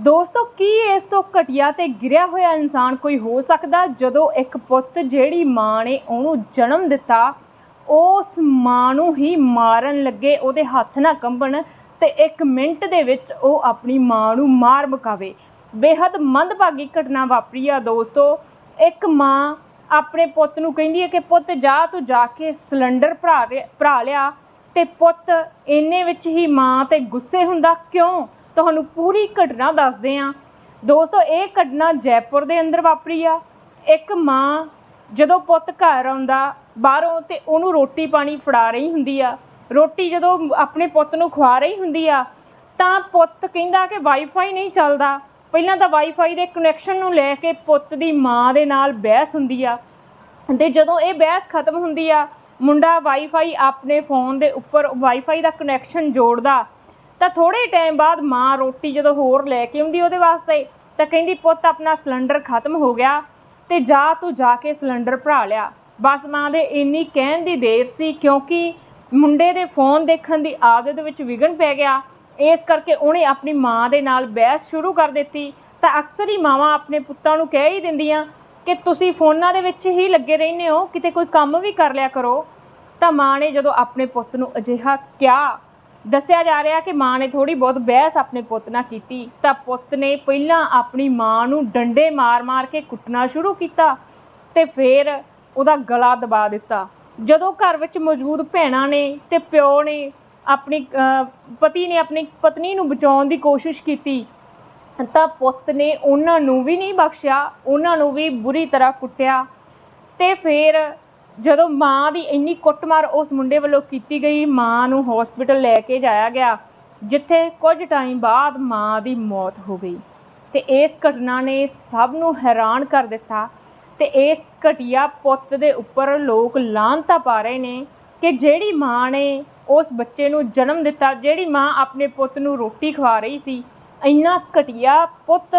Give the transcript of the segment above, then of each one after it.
ਦੋਸਤੋ, ਕੀ ਇਸ ਤੋਂ ਘਟੀਆ ਤੇ ਗਿਰਿਆ ਹੋਇਆ ਇਨਸਾਨ ਕੋਈ ਹੋ ਸਕਦਾ? ਜਦੋਂ ਇੱਕ ਪੁੱਤ ਜਿਹੜੀ ਮਾਂ ਨੇ ਉਹਨੂੰ ਜਨਮ ਦਿੱਤਾ, ਉਸ ਮਾਂ ਨੂੰ ਹੀ ਮਾਰਨ ਲੱਗੇ, ਉਹਦੇ ਹੱਥ ਨਾ ਕੰਬਣ ਤੇ ਇੱਕ ਮਿੰਟ ਦੇ ਵਿੱਚ ਉਹ ਆਪਣੀ ਮਾਂ ਨੂੰ ਮਾਰ ਮੁਕਾਵੇ। ਬੇਹੱਦ ਮੰਦਭਾਗੀ ਘਟਨਾ ਵਾਪਰੀ ਆ ਦੋਸਤੋ। ਇੱਕ ਮਾਂ ਆਪਣੇ ਪੁੱਤ ਨੂੰ ਕਹਿੰਦੀ ਹੈ ਕਿ, ਪੁੱਤ, ਜਾ ਤੂੰ ਜਾ ਕੇ ਸਿਲੰਡਰ ਭਰਾ ਰਿ- ਭਰਾ ਲਿਆ ਤੇ ਪੁੱਤ, ਇੰਨੇ ਵਿੱਚ ਹੀ ਮਾਂ ਤੇ ਗੁੱਸੇ ਹੁੰਦਾ ਕਿਉਂ? ਤੁਹਾਨੂੰ ਪੂਰੀ ਘਟਨਾ ਦੱਸਦੇ ਹਾਂ ਦੋਸਤੋ, ਇਹ ਘਟਨਾ ਜੈਪੁਰ ਦੇ ਅੰਦਰ ਵਾਪਰੀ ਆ। ਇੱਕ ਮਾਂ ਜਦੋਂ ਪੁੱਤ ਘਰ ਆਉਂਦਾ, ਬਾਹਰੋਂ ਤੇ ਉਹਨੂੰ ਰੋਟੀ ਪਾਣੀ ਫੜਾ ਰਹੀ ਹੁੰਦੀ ਆ। ਰੋਟੀ ਜਦੋਂ ਆਪਣੇ ਪੁੱਤ ਨੂੰ ਖਵਾ ਰਹੀ ਹੁੰਦੀ ਆ, ਤਾਂ ਪੁੱਤ ਕਹਿੰਦਾ ਕਿ ਵਾਈਫਾਈ ਨਹੀਂ ਚੱਲਦਾ। ਪਹਿਲਾਂ ਤਾਂ ਵਾਈਫਾਈ ਦੇ ਕਨੈਕਸ਼ਨ ਨੂੰ ਲੈ ਕੇ ਪੁੱਤ ਦੀ ਮਾਂ ਦੇ ਨਾਲ ਬਹਿਸ ਹੁੰਦੀ ਆ। ਤੇ ਜਦੋਂ ਇਹ ਬਹਿਸ ਖਤਮ ਹੁੰਦੀ ਆ, ਮੁੰਡਾ ਵਾਈਫਾਈ ਆਪਣੇ ਫੋਨ ਦੇ ਉੱਪਰ ਵਾਈਫਾਈ ਦਾ ਕਨੈਕਸ਼ਨ ਜੋੜਦਾ। ਤਾਂ ਥੋੜੇ ਟਾਈਮ ਬਾਅਦ ਮਾਂ ਰੋਟੀ ਜਦੋਂ ਹੋਰ ਲੈ ਕੇ ਆਉਂਦੀ ਉਹਦੇ ਵਾਸਤੇ, ਤਾਂ ਕਹਿੰਦੀ, ਪੁੱਤ, ਆਪਣਾ ਸਿਲੰਡਰ ਖਤਮ ਹੋ ਗਿਆ ਤੇ ਜਾ ਤੂੰ ਜਾ ਕੇ ਸਿਲੰਡਰ ਭਰਾ ਲਿਆ। ਬਸ ਮਾਂ ਦੇ ਇੰਨੀ ਕਹਿਣ ਦੀ ਦੇਰ ਸੀ ਕਿਉਂਕਿ ਮੁੰਡੇ ਦੇ ਫੋਨ ਦੇਖਣ ਦੀ ਆਦਤ ਵਿੱਚ ਵਿਗਨ ਪੈ ਗਿਆ। ਇਸ ਕਰਕੇ ਉਹਨੇ ਆਪਣੀ ਮਾਂ ਦੇ ਨਾਲ ਬਹਿਸ ਸ਼ੁਰੂ ਕਰ ਦਿੱਤੀ। ਤਾਂ ਅਕਸਰ ਹੀ ਮਾਵਾਂ ਆਪਣੇ ਪੁੱਤਾਂ ਨੂੰ ਕਹਿ ਹੀ ਦਿੰਦੀਆਂ ਕਿ ਤੁਸੀਂ ਫੋਨਾਂ ਦੇ ਵਿੱਚ ਹੀ ਲੱਗੇ ਰਹਿੰਦੇ ਹੋ, ਕਿਤੇ ਕੋਈ ਕੰਮ ਵੀ ਕਰ ਲਿਆ ਕਰੋ। ਤਾਂ ਮਾਂ ਨੇ ਜਦੋਂ ਆਪਣੇ ਪੁੱਤ ਨੂੰ ਅਜਿਹਾ ਕਿਹਾ ਦੱਸਿਆ ਜਾ ਰਿਹਾ ਕਿ ਮਾਂ ਨੇ ਥੋੜੀ ਬਹੁਤ ਬਹਿਸ ਆਪਣੇ ਪੁੱਤ ਨਾਲ ਕੀਤੀ, ਤਾਂ ਪੁੱਤ ਨੇ ਪਹਿਲਾਂ ਆਪਣੀ ਮਾਂ ਨੂੰ ਡੰਡੇ ਮਾਰ-ਮਾਰ ਕੇ ਕੁੱਟਣਾ ਸ਼ੁਰੂ ਕੀਤਾ ਤੇ ਫਿਰ ਉਹਦਾ ਗਲਾ ਦਬਾ ਦਿੱਤਾ। ਜਦੋਂ ਘਰ ਵਿੱਚ ਮੌਜੂਦ ਭੈਣਾਂ ਨੇ ਤੇ ਪਿਓ ਨੇ ਆਪਣੀ ਪਤੀ ਨੇ ਆਪਣੀ ਪਤਨੀ ਨੂੰ ਬਚਾਉਣ ਦੀ ਕੋਸ਼ਿਸ਼ ਕੀਤੀ, ਤਾਂ ਪੁੱਤ ਨੇ ਉਹਨਾਂ ਨੂੰ ਵੀ ਨਹੀਂ ਬਖਸ਼ਿਆ, ਉਹਨਾਂ ਨੂੰ ਵੀ ਬੁਰੀ ਤਰ੍ਹਾਂ ਕੁੱਟਿਆ ਤੇ ਫਿਰ ਜਦੋਂ ਮਾਂ ਦੀ ਇੰਨੀ ਕੁੱਟਮਾਰ ਉਸ ਮੁੰਡੇ ਵੱਲੋਂ ਕੀਤੀ ਗਈ, ਮਾਂ ਨੂੰ ਹਸਪੀਟਲ ਲੈ ਕੇ ਜਾਇਆ ਗਿਆ, ਜਿੱਥੇ ਕੁਝ ਟਾਈਮ ਬਾਅਦ ਮਾਂ ਦੀ ਮੌਤ ਹੋ ਗਈ। ਤੇ ਇਸ ਘਟਨਾ ਨੇ ਸਭ ਨੂੰ ਹੈਰਾਨ ਕਰ ਦਿੱਤਾ ਤੇ ਇਸ ਘਟੀਆ ਪੁੱਤ ਦੇ ਉੱਪਰ ਲੋਕ ਲਾਂਤਾ ਪਾ ਰਹੇ ਨੇ ਕਿ ਜਿਹੜੀ ਮਾਂ ਨੇ ਉਸ ਬੱਚੇ ਨੂੰ ਜਨਮ ਦਿੱਤਾ, ਜਿਹੜੀ ਮਾਂ ਆਪਣੇ ਪੁੱਤ ਨੂੰ ਰੋਟੀ ਖਵਾ ਰਹੀ ਸੀ, ਇੰਨਾ ਘਟੀਆ ਪੁੱਤ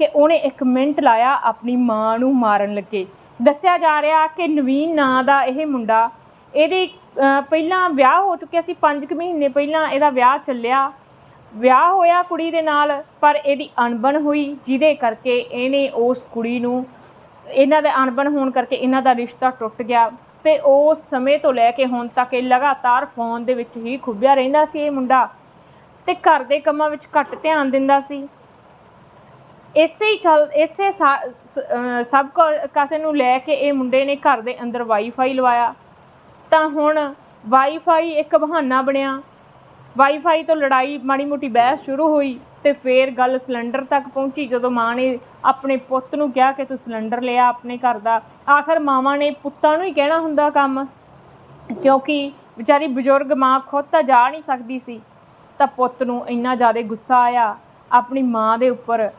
ਕਿ ਉਹਨੇ ਇੱਕ ਮਿੰਟ ਲਾਇਆ ਆਪਣੀ ਮਾਂ ਨੂੰ ਮਾਰਨ ਲੱਗੇ। ਦੱਸਿਆ ਜਾ ਰਿਹਾ ਕਿ ਨਵੀਨ ਨਾਂ ਦਾ ਇਹ ਮੁੰਡਾ, ਇਹਦੇ ਪਹਿਲਾਂ ਵਿਆਹ ਹੋ ਚੁੱਕਿਆ ਸੀ 5 ਮਹੀਨੇ ਪਹਿਲਾਂ, ਇਹਦਾ ਵਿਆਹ ਚੱਲਿਆ। ਵਿਆਹ ਹੋਇਆ ਕੁੜੀ ਦੇ ਨਾਲ, ਪਰ ਇਹਦੀ ਅਣਬਣ ਹੋਈ, ਜਿਹਦੇ ਕਰਕੇ ਇਹਨੇ ਉਸ ਕੁੜੀ ਨੂੰ, ਇਹਨਾਂ ਦੇ ਅਣਬਣ ਹੋਣ ਕਰਕੇ ਇਹਨਾਂ ਦਾ ਰਿਸ਼ਤਾ ਟੁੱਟ ਗਿਆ। ਤੇ ਉਸ ਸਮੇਂ ਤੋਂ ਲੈ ਕੇ ਹੁਣ ਤੱਕ ਇਹ ਲਗਾਤਾਰ ਫੋਨ ਦੇ ਵਿੱਚ ਹੀ ਖੁੱਬਿਆ ਰਹਿੰਦਾ ਸੀ ਇਹ ਮੁੰਡਾ। ਤੇ ਘਰ ਦੇ ਕੰਮਾਂ ਵਿੱਚ ਘੱਟ ਧਿਆਨ ਦਿੰਦਾ ਸੀ। ਇਸੇ ਹੀ ਚੱਲ, ਇਸੇ ਸਾ- ਸਭ ਕੋ- ਕਾਸੇ ਨੂੰ ਲੈ ਕੇ ਇਹ ਮੁੰਡੇ ਨੇ ਘਰ ਦੇ ਅੰਦਰ ਵਾਈਫਾਈ ਲਵਾਇਆ। ਤਾਂ ਹੁਣ ਵਾਈਫਾਈ ਇੱਕ ਬਹਾਨਾ ਬਣਿਆ। ਵਾਈਫਾਈ ਤੋਂ ਲੜਾਈ ਮਾੜੀ ਮੋਟੀ ਬਹਿਸ ਸ਼ੁਰੂ ਹੋਈ ਤੇ ਫੇਰ ਗੱਲ ਸਿਲੰਡਰ ਤੱਕ ਪਹੁੰਚੀ, ਜਦੋਂ ਮਾਂ ਨੇ ਆਪਣੇ ਪੁੱਤ ਨੂੰ ਕਿਹਾ ਕਿ ਤੂੰ ਸਿਲੰਡਰ ਲਿਆ ਆਪਣੇ ਘਰ ਦਾ। ਆਖਰ ਮਾਵਾਂ ਨੇ ਪੁੱਤਾਂ ਨੂੰ ਹੀ ਕਹਿਣਾ ਹੁੰਦਾ ਕੰਮ, ਕਿਉਂਕਿ ਵਿਚਾਰੀ ਬਜ਼ੁਰਗ ਮਾਂ ਖੁਦ ਤਾਂ ਜਾ ਨਹੀਂ ਸਕਦੀ ਸੀ। ਤਾਂ ਪੁੱਤ ਨੂੰ ਇੰਨਾ ਜ਼ਿਆਦਾ ਗੁੱਸਾ ਆਇਆ, ਆਪਣੀ ਮਾਂ ਦੇ ਉੱਪਰ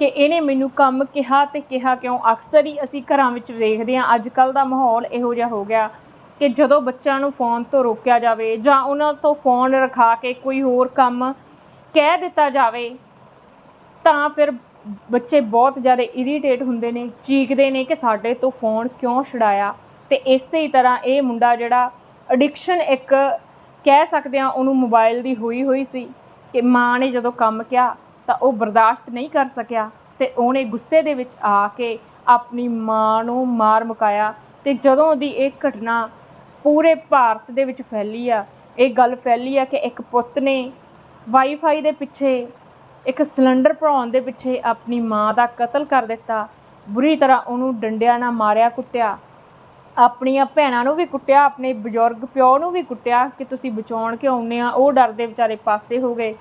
ਕਿ ਇਹਨੇ ਮੈਨੂੰ ਕੰਮ ਕਿਹਾ ਤੇ ਕਿਹਾ ਕਿਉਂ? ਅਕਸਰ ਹੀ ਅਸੀਂ ਘਰਾਂ ਵਿੱਚ ਵੇਖਦੇ ਹਾਂ ਅੱਜ ਕੱਲ ਦਾ ਮਾਹੌਲ ਇਹੋ ਜਿਹਾ ਹੋ ਗਿਆ ਕਿ ਜਦੋਂ ਬੱਚਿਆਂ ਨੂੰ ਫੋਨ ਤੋਂ ਰੋਕਿਆ ਜਾਵੇ ਜਾਂ ਉਹਨਾਂ ਤੋਂ ਫੋਨ ਰਖਾ ਕੇ ਕੋਈ ਹੋਰ ਕੰਮ ਕਹਿ ਦਿੱਤਾ ਜਾਵੇ, ਤਾਂ ਫਿਰ ਬੱਚੇ ਬਹੁਤ ਜ਼ਿਆਦਾ ਇਰੀਟੇਟ ਹੁੰਦੇ ਨੇ, ਚੀਕਦੇ ਨੇ ਕਿ ਸਾਡੇ ਤੋਂ ਫੋਨ ਕਿਉਂ ਛਡਾਇਆ? ਤੇ ਇਸੇ ਹੀ ਤਰ੍ਹਾਂ ਇਹ ਮੁੰਡਾ ਜਿਹੜਾ ਐਡਿਕਸ਼ਨ ਇੱਕ ਕਹਿ ਸਕਦੇ ਆ ਉਹਨੂੰ ਮੋਬਾਈਲ ਦੀ ਹੋਈ ਹੋਈ ਸੀ ਕਿ ਮਾਂ ਨੇ ਜਦੋਂ ਕੰਮ ਕਿਹਾ ਤਾਂ ਉਹ ਬਰਦਾਸ਼ਤ ਨਹੀਂ ਕਰ ਸਕਿਆ ਤੇ ਉਹਨੇ ਗੁੱਸੇ ਦੇ ਵਿੱਚ ਆ ਕੇ ਆਪਣੀ ਮਾਂ ਨੂੰ ਮਾਰ ਮੁਕਾਇਆ ਤੇ ਜਦੋਂ ਦੀ ਇਹ ਘਟਨਾ ਪੂਰੇ ਭਾਰਤ ਦੇ ਵਿੱਚ ਫੈਲੀ ਆ, ਇਹ ਗੱਲ ਫੈਲੀ ਆ ਕਿ ਇੱਕ ਪੁੱਤ ਨੇ ਵਾਈਫਾਈ ਦੇ ਪਿੱਛੇ, ਇੱਕ ਸਿਲੰਡਰ ਭਰਾਉਣ ਦੇ ਪਿੱਛੇ ਆਪਣੀ ਮਾਂ ਦਾ ਕਤਲ ਕਰ ਦਿੱਤਾ, ਬੁਰੀ ਤਰ੍ਹਾਂ ਉਹਨੂੰ ਡੰਡਿਆਂ ਨਾਲ ਮਾਰਿਆ, ਕੁੱਟਿਆ। ਆਪਣੀਆਂ ਭੈਣਾਂ ਨੂੰ ਵੀ ਕੁੱਟਿਆ, ਆਪਣੇ ਬਜ਼ੁਰਗ ਪਿਓ ਨੂੰ ਵੀ ਕੁੱਟਿਆ ਕਿ ਤੁਸੀਂ ਬਚਾਉਣ ਕਿਉਂ ਆਉਂਦੇ ਆ? ਉਹ ਡਰਦੇ ਵਿਚਾਰੇ ਪਾਸੇ ਹੋ ਗਏ।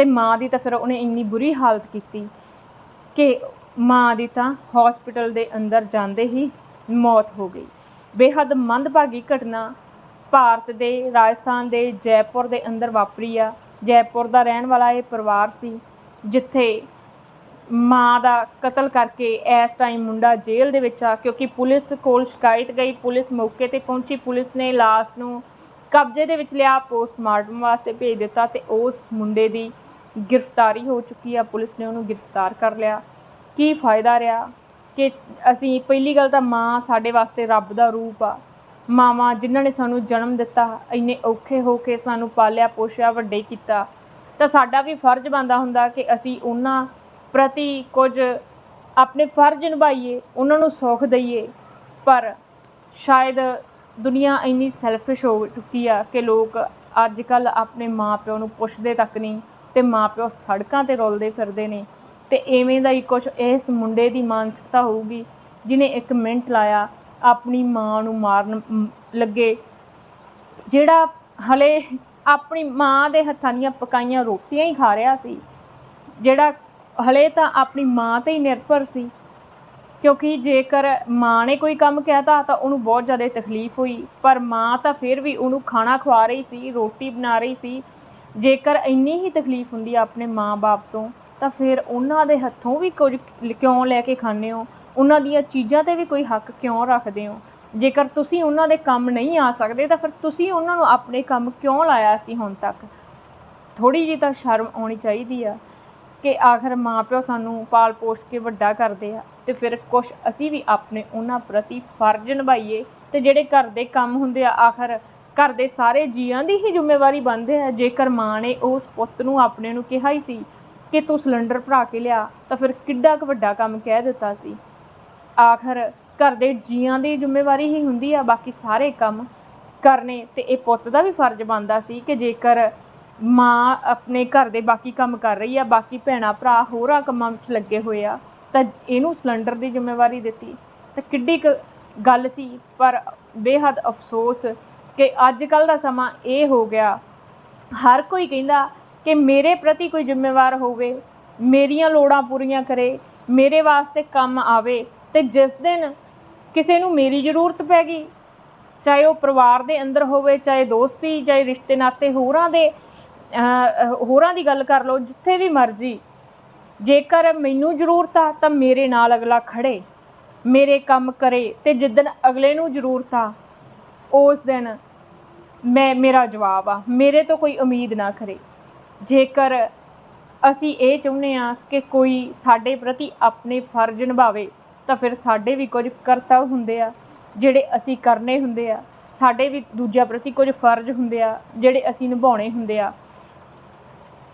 ਤੇ ਮਾਂ ਦੀ ਤਾਂ ਫਿਰ ਉਹਨੇ ਇੰਨੀ ਬੁਰੀ ਹਾਲਤ ਕੀਤੀ ਕਿ ਮਾਂ ਦੀ ਤਾਂ ਹਸਪੀਟਲ ਦੇ ਅੰਦਰ ਜਾਂਦੇ ਹੀ ਮੌਤ ਹੋ ਗਈ। ਬੇਹੱਦ ਮੰਦਭਾਗੀ ਘਟਨਾ ਭਾਰਤ ਦੇ, ਰਾਜਸਥਾਨ ਦੇ, ਜੈਪੁਰ ਦੇ ਅੰਦਰ ਵਾਪਰੀ ਆ। ਜੈਪੁਰ ਦਾ ਰਹਿਣ ਵਾਲਾ ਇਹ ਪਰਿਵਾਰ ਸੀ ਜਿੱਥੇ ਮਾਂ ਦਾ ਕਤਲ ਕਰਕੇ ਇਸ ਟਾਈਮ ਮੁੰਡਾ ਜੇਲ੍ਹ ਦੇ ਵਿੱਚ ਆ ਕਿਉਂਕਿ ਪੁਲਿਸ ਕੋਲ ਸ਼ਿਕਾਇਤ ਗਈ, ਪੁਲਿਸ ਮੌਕੇ ਤੇ ਪਹੁੰਚੀ, ਪੁਲਿਸ ਨੇ ਲਾਸ਼ ਨੂੰ ਕਬਜ਼ੇ ਦੇ ਵਿੱਚ ਲਿਆ ਪੋਸਟਮਾਰਟਮ ਵਾਸਤੇ ਭੇਜ ਦਿੱਤਾ ਤੇ ਉਸ ਮੁੰਡੇ ਦੀ ਗ੍ਰਿਫਤਾਰੀ ਹੋ ਚੁੱਕੀ ਆ, ਪੁਲਿਸ ਨੇ ਉਹਨੂੰ ਗ੍ਰਿਫਤਾਰ ਕਰ ਲਿਆ। ਕੀ ਫਾਇਦਾ ਰਿਹਾ ਕਿ ਅਸੀਂ, ਪਹਿਲੀ ਗੱਲ ਤਾਂ ਮਾਂ ਸਾਡੇ ਵਾਸਤੇ ਰੱਬ ਦਾ ਰੂਪ ਆ। ਮਾਵਾਂ ਜਿਨ੍ਹਾਂ ਨੇ ਸਾਨੂੰ ਜਨਮ ਦਿੱਤਾ, ਇੰਨੇ ਔਖੇ ਹੋ ਕੇ ਸਾਨੂੰ ਪਾਲਿਆ, ਪੋਸ਼ਿਆ, ਵੱਡੇ ਕੀਤਾ। ਤਾਂ ਸਾਡਾ ਵੀ ਫਰਜ਼ ਬਣਦਾ ਹੁੰਦਾ ਕਿ ਅਸੀਂ ਉਹਨਾਂ ਪ੍ਰਤੀ ਕੁਝ ਆਪਣੇ ਫਰਜ਼ ਨਿਭਾਈਏ, ਉਹਨਾਂ ਨੂੰ ਸੌਖ ਦਈਏ। ਪਰ ਸ਼ਾਇਦ ਦੁਨੀਆ ਇੰਨੀ ਸੈਲਫਿਸ਼ ਹੋ ਚੁੱਕੀ ਆ ਕਿ ਲੋਕ ਅੱਜ ਕੱਲ ਆਪਣੇ ਮਾਪਿਓ ਨੂੰ ਪੁੱਛਦੇ ਤੱਕ ਨਹੀਂ। ਤੇ ਮਾਪਿਓ ਸੜਕਾਂ ਤੇ ਰੁਲਦੇ ਫਿਰਦੇ ਨੇ ਤੇ ਐਵੇਂ ਦਾ ਹੀ ਕੁਝ ਇਸ ਮੁੰਡੇ ਦੀ ਮਾਨਸਿਕਤਾ ਹੋਊਗੀ ਜਿਨੇ ਇੱਕ ਮਿੰਟ ਲਾਇਆ ਆਪਣੀ ਮਾਂ ਨੂੰ ਮਾਰਨ ਲੱਗੇ। ਜਿਹੜਾ ਹਲੇ ਆਪਣੀ ਮਾਂ ਦੇ ਹੱਥਾਂ ਦੀਆਂ ਪਕਾਈਆਂ ਰੋਟੀਆਂ ਹੀ ਖਾ ਰਿਹਾ ਸੀ, ਜਿਹੜਾ ਹਲੇ ਤਾਂ ਆਪਣੀ ਮਾਂ ਤੇ ਹੀ ਨਿਰਭਰ ਸੀ, ਕਿਉਂਕਿ ਜੇਕਰ ਮਾਂ ਨੇ ਕੋਈ ਕੰਮ ਕਹਿਤਾ ਤਾਂ ਉਹਨੂੰ ਬਹੁਤ ਜ਼ਿਆਦਾ ਤਕਲੀਫ ਹੋਈ, ਪਰ ਮਾਂ ਤਾਂ ਫਿਰ ਵੀ ਉਹਨੂੰ ਖਾਣਾ ਖਵਾ ਰਹੀ ਸੀ, ਰੋਟੀ ਬਣਾ ਰਹੀ ਸੀ ਜੇਕਰ ਇੰਨੀ ਹੀ ਤਕਲੀਫ ਹੁੰਦੀ ਆ ਆਪਣੇ ਮਾਂ-ਬਾਪ ਤੋਂ, ਤਾਂ ਫਿਰ ਉਹਨਾਂ ਦੇ ਹੱਥੋਂ ਵੀ ਕੁਝ ਕਿਉਂ ਲੈ ਕੇ ਖਾਂਦੇ ਹੋ? ਉਹਨਾਂ ਦੀਆਂ ਚੀਜ਼ਾਂ ਤੇ ਵੀ ਕੋਈ ਹੱਕ ਕਿਉਂ ਰੱਖਦੇ ਹੋ? ਜੇਕਰ ਤੁਸੀਂ ਉਹਨਾਂ ਦੇ ਕੰਮ ਨਹੀਂ ਆ ਸਕਦੇ, ਤਾਂ ਫਿਰ ਤੁਸੀਂ ਉਹਨਾਂ ਨੂੰ ਆਪਣੇ ਕੰਮ ਕਿਉਂ ਲਾਇਆ ਸੀ ਹੁਣ ਤੱਕ? ਥੋੜੀ ਜਿਹੀ ਤਾਂ ਸ਼ਰਮ ਆਉਣੀ ਚਾਹੀਦੀ ਆ ਕਿ ਆਖਰ ਮਾਪਿਓ ਸਾਨੂੰ ਪਾਲ ਪੋਸ਼ ਕੇ ਵੱਡਾ ਕਰਦੇ ਆ, ਤੇ ਫਿਰ ਕੁਝ ਅਸੀਂ ਵੀ ਆਪਣੇ ਉਹਨਾਂ ਪ੍ਰਤੀ ਫਰਜ਼ ਨਿਭਾਈਏ, ਤੇ ਜਿਹੜੇ ਘਰ ਦੇ ਕੰਮ ਹੁੰਦੇ ਆ, ਆਖਰ ਘਰ ਦੇ ਸਾਰੇ ਜੀਆਂ ਦੀ ਹੀ ਜ਼ਿੰਮੇਵਾਰੀ ਬਣਦੇ ਆ। ਜੇਕਰ ਮਾਂ ਨੇ ਉਸ ਪੁੱਤ ਨੂੰ ਆਪਣੇ ਨੂੰ ਕਿਹਾ ਹੀ ਸੀ ਕਿ ਤੂੰ ਸਿਲੰਡਰ ਭਰਾ ਕੇ ਲਿਆ, ਤਾਂ ਫਿਰ ਕਿੱਡਾ ਕੁ ਵੱਡਾ ਕੰਮ ਕਹਿ ਦਿੱਤਾ ਸੀ। ਆਖਰ ਘਰ ਦੇ ਜੀਆਂ ਦੀ ਜ਼ਿੰਮੇਵਾਰੀ ਹੀ ਹੁੰਦੀ ਆ, ਬਾਕੀ ਸਾਰੇ ਕੰਮ ਕਰਨੇ। ਤੇ ਇਹ ਪੁੱਤ ਦਾ ਵੀ ਫਰਜ਼ ਬਣਦਾ ਸੀ ਕਿ ਜੇਕਰ ਮਾਂ ਆਪਣੇ ਘਰ ਦੇ ਬਾਕੀ ਕੰਮ ਕਰ ਰਹੀ ਆ, ਬਾਕੀ ਭੈਣਾ ਭਰਾ ਹੋਰਾਂ ਕੰਮਾਂ ਵਿੱਚ ਲੱਗੇ ਹੋਏ ਆ, ਤਾਂ ਇਹਨੂੰ ਸਿਲੰਡਰ ਦੀ ਜ਼ਿੰਮੇਵਾਰੀ ਦਿੱਤੀ। ਤਾਂ ਕਿੱਡੀ ਕੁ ਗੱਲ ਸੀ, ਪਰ ਬੇਹੱਦ ਅਫਸੋਸ ਕਿ ਅੱਜ ਕੱਲ ਦਾ ਸਮਾਂ ਇਹ ਹੋ ਗਿਆ। ਹਰ ਕੋਈ ਕਹਿੰਦਾ ਕਿ ਮੇਰੇ ਪ੍ਰਤੀ ਕੋਈ ਜ਼ਿੰਮੇਵਾਰ ਹੋਵੇ, ਮੇਰੀਆਂ ਲੋੜਾਂ ਪੂਰੀਆਂ ਕਰੇ, ਮੇਰੇ ਵਾਸਤੇ ਕੰਮ ਆਵੇ ਤੇ ਜਿਸ ਦਿਨ ਕਿਸੇ ਨੂੰ ਮੇਰੀ ਜ਼ਰੂਰਤ ਪੈ ਗਈ, ਚਾਹੇ ਉਹ ਪਰਿਵਾਰ ਦੇ ਅੰਦਰ ਹੋਵੇ, ਚਾਹੇ ਦੋਸਤੀ, ਚਾਹੇ ਰਿਸ਼ਤੇ ਨਾਤੇ ਹੋਰਾਂ ਦੇ ਹੋਰਾਂ ਦੀ ਗੱਲ ਕਰ ਲਓ, ਜਿੱਥੇ ਵੀ ਮਰਜ਼ੀ। ਜੇਕਰ ਮੈਨੂੰ ਜ਼ਰੂਰਤ ਆ ਤਾਂ ਮੇਰੇ ਨਾਲ ਅਗਲਾ ਖੜੇ, ਮੇਰੇ ਕੰਮ ਕਰੇ ਤੇ ਜਿੱਦਣ ਅਗਲੇ ਨੂੰ ਜ਼ਰੂਰਤ ਆ, ਉਸ ਦਿਨ ਮੈਂ, ਮੇਰਾ ਜਵਾਬ ਆ। ਮੇਰੇ ਤੋਂ ਕੋਈ ਉਮੀਦ ਨਾ ਕਰੇ। ਜੇਕਰ ਅਸੀਂ ਇਹ ਚਾਹੁੰਦੇ ਆ ਕਿ ਕੋਈ ਸਾਡੇ ਪ੍ਰਤੀ ਆਪਣੇ ਫਰਜ਼ ਨਿਭਾਵੇ, ਤਾਂ ਫਿਰ ਸਾਡੇ ਵੀ ਕੁਝ ਕਰਤੱਵ ਹੁੰਦੇ ਆ, ਜਿਹੜੇ ਅਸੀਂ ਕਰਨੇ ਹੁੰਦੇ ਆ। ਸਾਡੇ ਵੀ ਦੂਜਿਆਂ ਪ੍ਰਤੀ ਕੁਝ ਫਰਜ਼ ਹੁੰਦੇ ਆ, ਜਿਹੜੇ ਅਸੀਂ ਨਿਭਾਉਣੇ ਹੁੰਦੇ ਆ।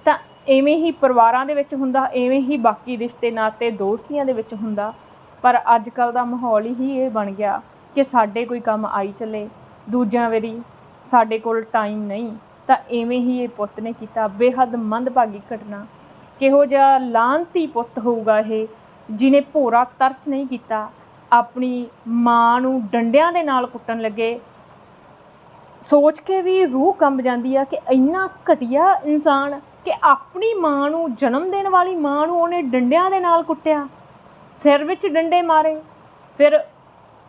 ਤਾਂ ਐਵੇਂ ਹੀ ਪਰਿਵਾਰਾਂ ਦੇ ਵਿੱਚ ਹੁੰਦਾ, ਐਵੇਂ ਹੀ ਬਾਕੀ ਰਿਸ਼ਤੇ ਨਾਤੇ ਦੋਸਤੀਆਂ ਦੇ ਵਿੱਚ ਹੁੰਦਾ। ਪਰ ਅੱਜ ਕੱਲ ਦਾ ਮਾਹੌਲ ਹੀ ਇਹ ਬਣ ਗਿਆ ਕਿ ਸਾਡੇ ਕੋਈ ਕੰਮ ਆਈ ਚੱਲੇ। ਦੂਜਿਆਂ ਵਾਰੀ ਸਾਡੇ ਕੋਲ ਟਾਈਮ ਨਹੀਂ, ਤਾਂ ਐਵੇਂ ਹੀ ਇਹ ਪੁੱਤ ਨੇ ਕੀਤਾ। ਬੇਹੱਦ ਮੰਦਭਾਗੀ ਘਟਨਾ। ਕਿਹੋ ਜਿਹਾ ਲਾਂਤੀ ਪੁੱਤ ਹੋਊਗਾ ਇਹ, ਜਿਨੇ ਭੋਰਾ ਤਰਸ ਨਹੀਂ ਕੀਤਾ। ਆਪਣੀ ਮਾਂ ਨੂੰ ਡੰਡਿਆਂ ਦੇ ਨਾਲ ਕੁੱਟਣ ਲੱਗੇ। ਸੋਚ ਕੇ ਵੀ ਰੂਹ ਕੰਬ ਜਾਂਦੀ ਆ ਕਿ ਇੰਨਾ ਘਟੀਆ ਇਨਸਾਨ ਕਿ ਆਪਣੀ ਮਾਂ ਨੂੰ, ਜਨਮ ਦੇਣ ਵਾਲੀ ਮਾਂ ਨੂੰ ਉਹਨੇ ਡੰਡਿਆਂ ਦੇ ਨਾਲ ਕੁੱਟਿਆ। ਸਿਰ ਵਿੱਚ ਡੰਡੇ ਮਾਰੇ। ਫਿਰ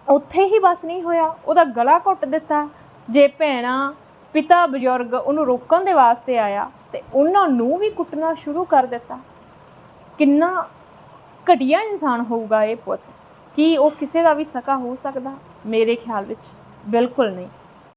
ਉੱਥੇ ਹੀ ਬਸ ਨਹੀਂ ਹੋਇਆ। ਉਹਦਾ ਗਲਾ ਘੁੱਟ ਦਿੱਤਾ। ਜੇ ਭੈਣਾ ਪਿਤਾ ਬਜ਼ੁਰਗ ਉਹਨੂੰ ਰੋਕਣ ਦੇ ਵਾਸਤੇ ਆਇਆ ਤੇ ਉਹਨਾਂ ਨੂੰ ਵੀ ਕੁੱਟਣਾ ਸ਼ੁਰੂ ਕਰ ਦਿੱਤਾ। ਕਿੰਨਾ ਘਟੀਆ ਇਨਸਾਨ ਹੋਊਗਾ ਇਹ ਪੁੱਤ? ਕੀ ਉਹ ਕਿਸੇ ਦਾ ਵੀ ਸਕਾ ਹੋ ਸਕਦਾ? ਮੇਰੇ ਖਿਆਲ ਵਿੱਚ ਬਿਲਕੁਲ ਨਹੀਂ।